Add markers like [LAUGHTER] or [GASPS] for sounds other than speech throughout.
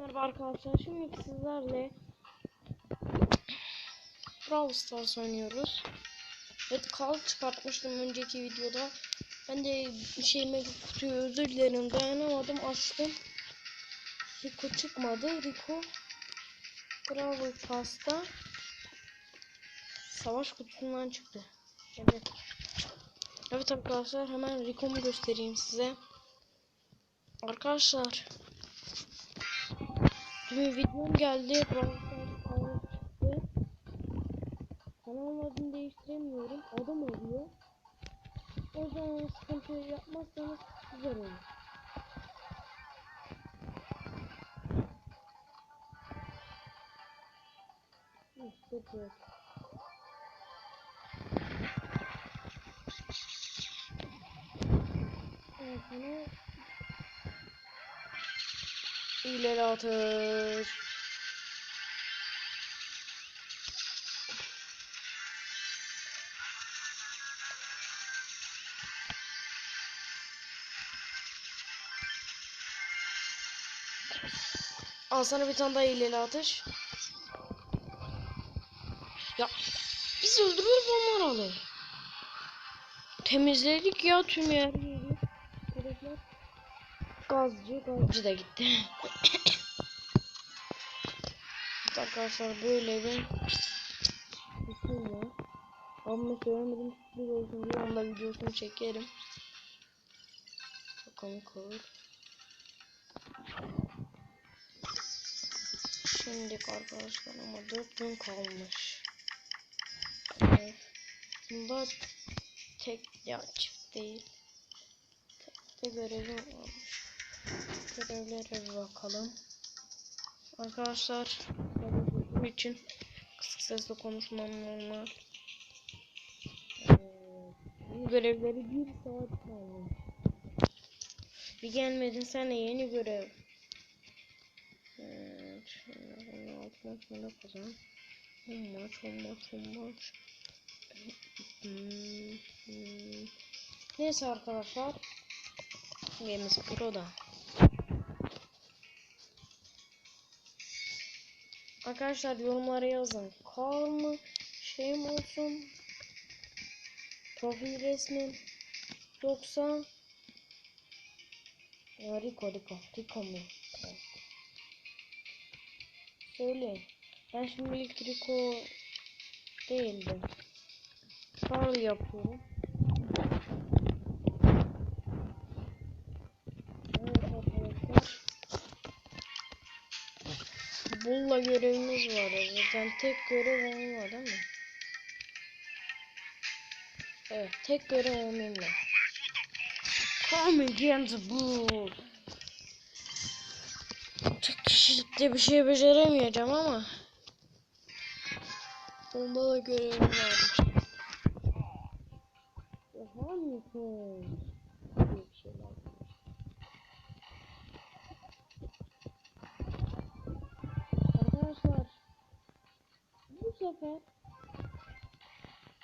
Merhaba arkadaşlar. Şimdi sizlerle Brawl Stars oynuyoruz. Evet kal çıkartmıştım önceki videoda. Ben de şeyime kutuyu özür dilerim dayanamadım açtım. Rico çıkmadı. Rico Brawl Pass'ta savaş kutusundan çıktı. Evet. Evet arkadaşlar hemen Rico'mu göstereyim size. Arkadaşlar Dün videom geldi. Kanal adını değiştiremiyorum. Adam oluyor. O yüzden sıkıntı yapmazsanız güzel olur. İşte bu. İleri atış. Al sana bir tane daha ileri atış. Ya biz öldürüyoruz onlar alır. Temizledik ya tüm yer yeri. Herifler. Gazcı, gazcı da gitti. [LAUGHS] Arkadaşlar böyle bir var. Ama söylemedim sürpriz olsun diye onda videosunu çekerim. Çok komik olur. Şimdi arkadaşlar ama 4 gün kalmış. Evet. Bunda tek ya çift değil. Tek de görevim olmuş. Görevlere bir bakalım. Arkadaşlar için kısık sesle konuşmam normal. Ee, bu görevleri bir saat kalmış. Bir gelmedin sen de yeni görev. Evet, şimdi altı maç mı kazan? Maç, on maç. Hmm, hmm. Neyse arkadaşlar. Games Pro'da. Arkadaşlar yorumlara yazın. Kar mı? Şey mi olsun? Profil resmim. Yoksa ya Rico Rico. Rico mu? Söyleyin. Ben şimdilik Rico değildim. Karl yapıyorum. Bulla görevimiz var. Zaten tek görev onunla değil mi? Evet tek görev onunla. Come against bull. Tek kişilikte bir şey beceremeyeceğim ama. Onda da görevim varmış. Yapamıyorsun. Diye sefer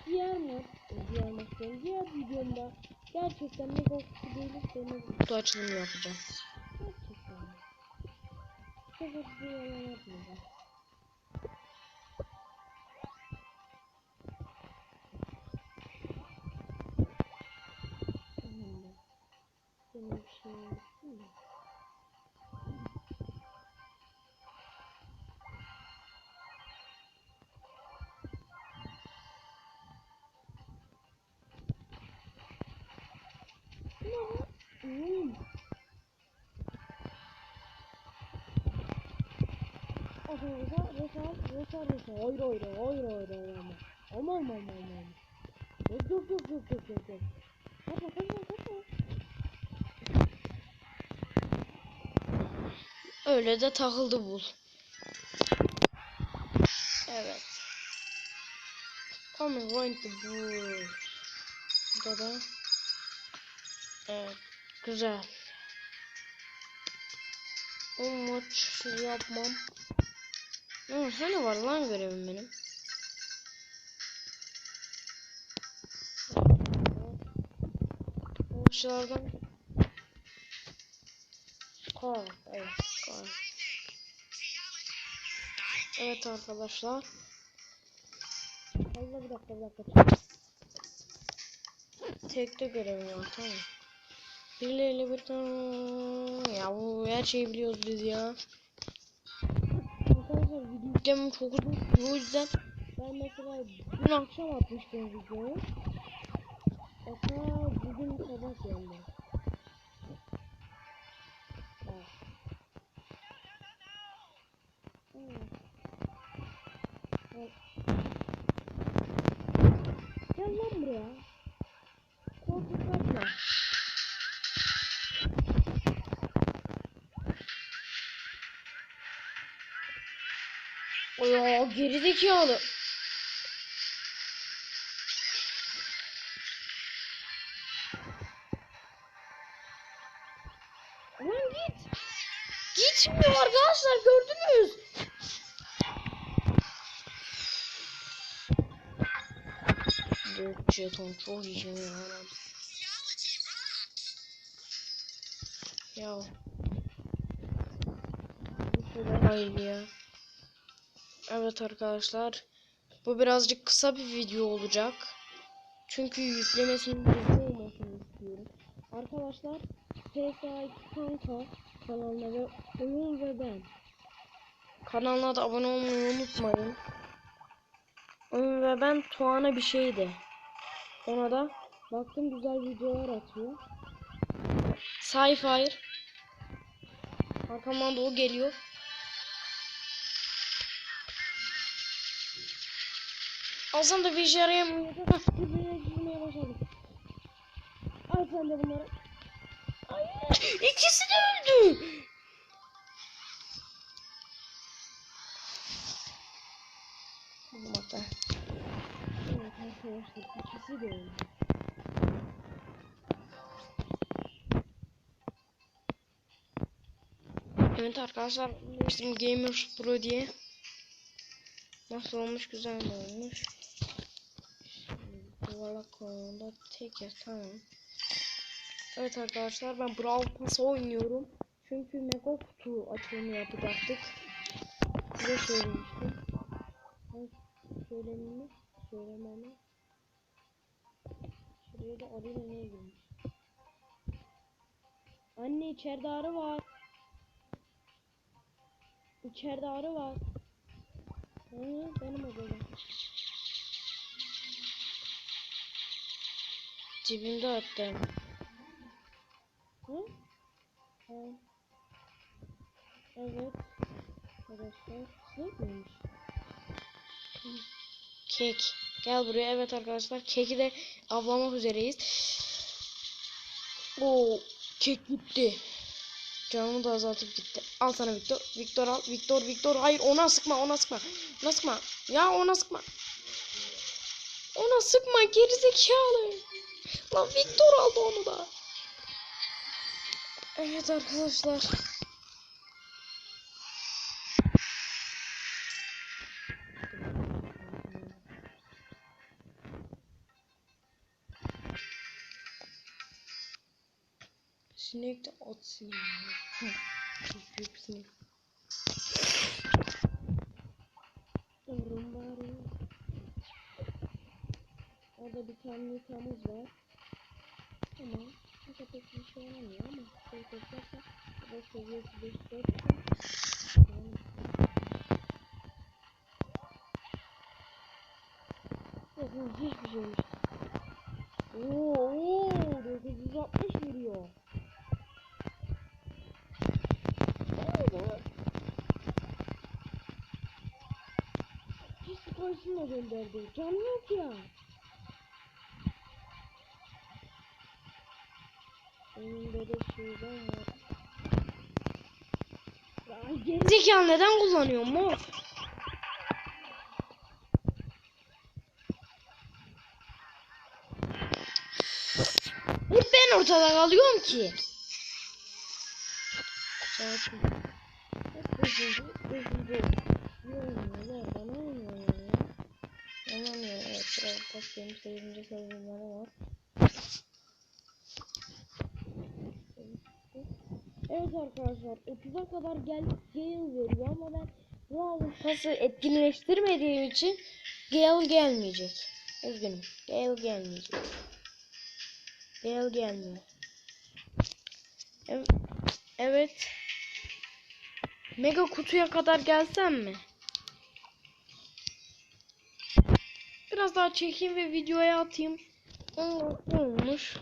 diğer mod, diğer mod diyorum, diğer videomda gerçekten kutu gelirse mega kutu açılımı yapacağım. Gerçekten. Bu sefer bir yalan yapmayacağım. Arkadaşlar Rosal, Rosal, Rosal. Hayır hayır hayır hayır hayır ama. Aman aman aman. Yok yok yok yok yok yok yok. Kaçma kaçma kaçma. Öyle de takıldı bul. Evet. Come going to bull. Burada da Evet. Güzel. O maç yapmam. Ama hani var lan görevim benim. Maçlardan Kar, evet, kar. Evet arkadaşlar. Allah bir dakika bir dakika. Tekte görevim var tamam. Birileriyle bir tane ya bu her şeyi biliyoruz biz ya. Arkadaşlar video yüklemem çok uzun o yüzden ben mesela dün akşam atmıştım videoyu. Hatta bugün sabah geldi. Gel lan buraya. Ya gerizekalı. Lan git. Gitmiyor arkadaşlar gördünüz. Dört jeton çok iyi ya. Ya. Bu kadar hayır ya. Evet arkadaşlar. Bu birazcık kısa bir video olacak. Çünkü yüklemesinin hızlı olmasını istiyorum. Arkadaşlar PSA2 Kanka kanalına ve oyun ve ben. Kanalına da abone olmayı unutmayın. Oyun ve ben Tuana bir şeydi. Ona da baktım güzel videolar atıyor. Sci-Fi. Arkamdan da o geliyor. Alsam da bir işe yarayamıyor. Birbirine girmeye başladım. Al sen de bunları. Hayır. İkisi de öldü. Bulmakta. Evet arkadaşlar ikisi de öldü. Evet arkadaşlar işte Gamers Pro diye Nasıl olmuş güzel olmuş? Yuvarlak konumunda tek ya tamam. Evet arkadaşlar ben Brawl Pass oynuyorum. Çünkü mega kutu açılımı yapacaktık. Size söylemiştim. Ben söylememi söylememi Şuraya da arayla neye girmiş? Anne içeride arı var. İçeride arı var. Hı, benim odam. Cebimde attım. Ha. Evet. Arkadaşlar. Sinek miymiş? Kek. Gel buraya. Evet arkadaşlar. Keki de avlamak üzereyiz. Oo, kek gitti. Canımı da azaltıp gitti. Al sana Victor. Victor al. Victor, Victor. Hayır ona sıkma, ona sıkma. Ona sıkma. Ya ona sıkma. Ona sıkma gerizekalı. Lan Victor aldı onu da. Evet arkadaşlar. Sinek de at sineği. Büyük sinek. Yavrum bari. Orada bir tane yıkamız var. Ama bu da pek bir şey olamıyor ama şey toplarsa o da seviyesi 5 4 yani. Yok lan hiçbir şey yok. Oo, oo 960 vuruyor. Oo, Hiç psikolojisine gönderdi. Canı yok ya. Ya gerizekalı neden kullanıyor mor? Hep ben ortada kalıyorum ki. Oynuyorlar ya. Pas benim sevdiğimce savunmaları var. Evet arkadaşlar 30'a kadar gel Gale veriyor ama ben Brawl Pass'ı etkinleştirmediğim için Gale gelmeyecek. Üzgünüm. Gale gelmeyecek. Gale gelmiyor. Ev- Evet. Mega kutuya kadar gelsem mi? Biraz daha çekeyim ve videoya atayım. Olmuş.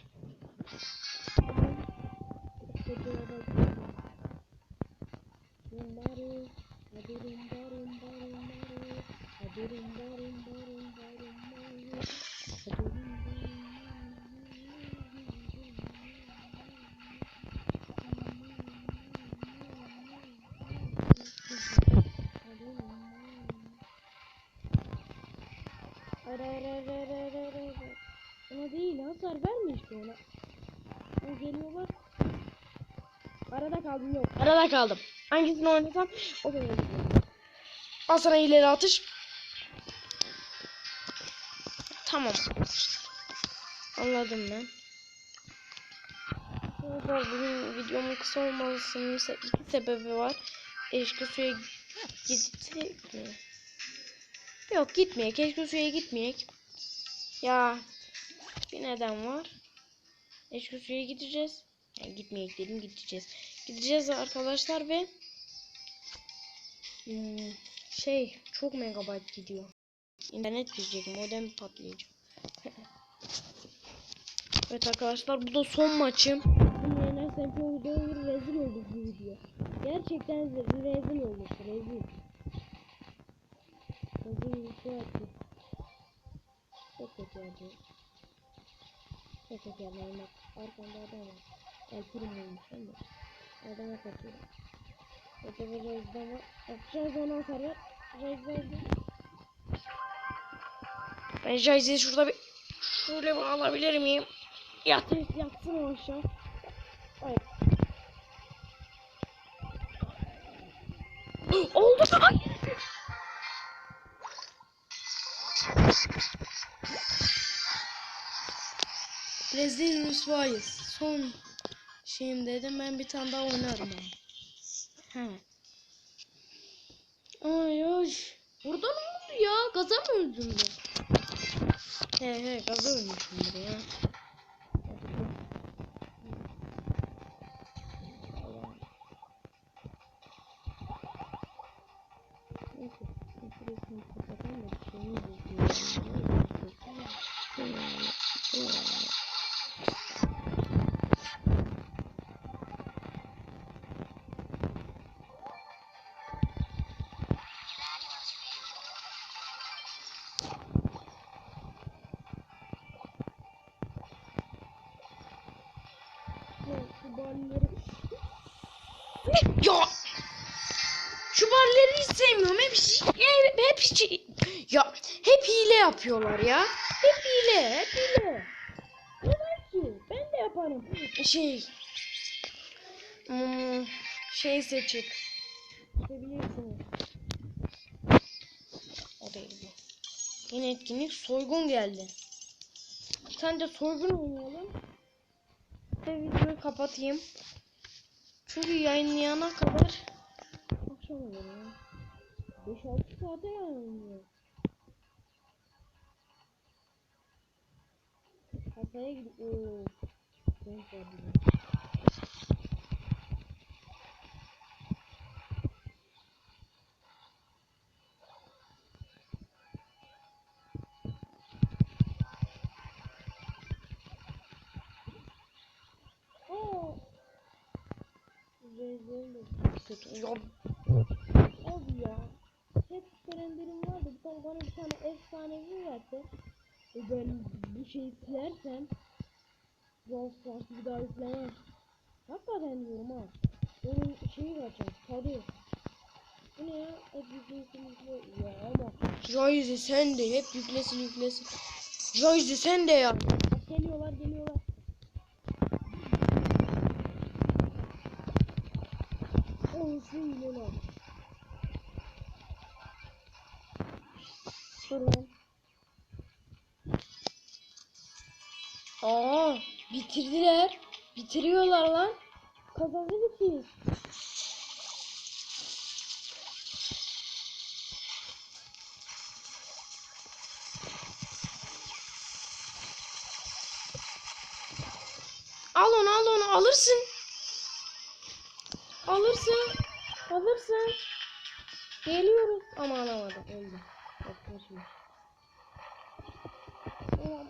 Ona değil hasar verme işte ona. O geliyorlar. Arada kaldım yok. Arada kaldım. Hangisini oynasam o benim. Al sana ileri atış. Tamam. Anladım ben. Arkadaşlar bugün videomun kısa olmasının iki sebebi var. Eşki suya gitsek mi? Yok gitmeye. Keşke suya gitmeyek. Ya bir neden var. Keşke suya gideceğiz. Yani gitmeyek dedim gideceğiz. Gideceğiz arkadaşlar ve hmm, şey çok megabayt gidiyor. İnternet gidecek modem patlayacak. [LAUGHS] evet arkadaşlar bu da son maçım. Bunu rezil olduk bu video. Gerçekten rezil, olduk rezil. Rezil bir şey yaptık. Çok kötü yapıyor. Çok kötü. Bak arkamda adam var. El prim olmuş mi? Kaçıyorum. Öte bir reziden var. Yapacağız onu atarı. Reziden ben Jayce'yi şurada bir şöyle bir alabilir miyim? Yat, yatsın o aşağı. Hayır. [GASPS] Oldu. Rezil rüsvayız. Son şeyim dedim ben bir tane daha oynarım ben. He. Ay ay. Burada ne oldu ya? Gaza mı öldüm ben? He he gaza ölmüşümdür ya. Neyse, şurasını sevmiyorum. Hep, hep, hep, hep, ya, hep hile yapıyorlar ya. Hep hile, hep hile. Neden ki? Ben de yaparım. Şey... Hmm, şey seçip. Seçebilirsiniz. O değil bu. Yine etkinlik soygun geldi. Sence soygun oynayalım. Ve videoyu kapatayım. Çünkü yayınlayana kadar akşam olur ya. 5-6 saate yayınlıyor. Kasaya gidip ooo. Renk var bir de. Oo. Rezil kötü. Ya. Abi ya. Hep kalenderim vardı. Bir tane bana bir tane efsanevi verse. E ben bu şeyi silersem Brawl Stars'ı bir daha yüklemem. Hakikaten diyorum ha. Onun şeyi kaçar. Tadı. Bu ne ya? Hep yüklesin yükle. Ya ama. Jaize sen de hep yüklesin yüklesin. Jaize sen de ya. Geliyorlar geliyorlar. Olsun yine lan. Aa bitirdiler. Bitiriyorlar lan. Kazandı ki. Al onu al onu alırsın. Alırsın. Alırsın. Geliyorum. Ama alamadım. Öldü. Bakın şimdi. Tamam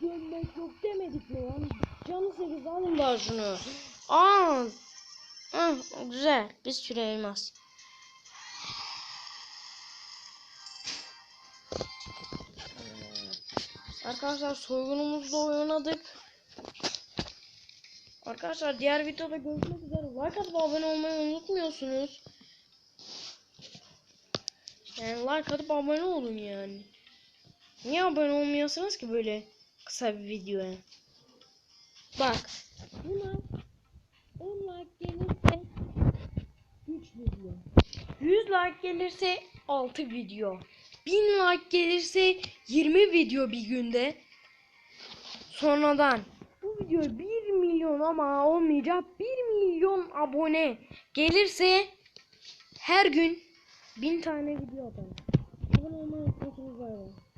gömmek yok demedik mi lan? Canı sekiz alın daha şunu. Al. Hı, güzel. Bir sürü elmas. Arkadaşlar soygunumuzda oynadık. Arkadaşlar diğer videoda görüşmek üzere. Like atıp abone olmayı unutmuyorsunuz. Yani like atıp abone olun yani. Niye abone olmuyorsunuz ki böyle kısa bir videoya? Bak. Buna 10 like gelirse 3 video. 100 like gelirse 6 video. 1000 like gelirse 20 video bir günde. Sonradan bu video 1 milyon ama olmayacak 1 milyon abone gelirse her gün 1000 tane video atarım. Abone olmayı unutmayın.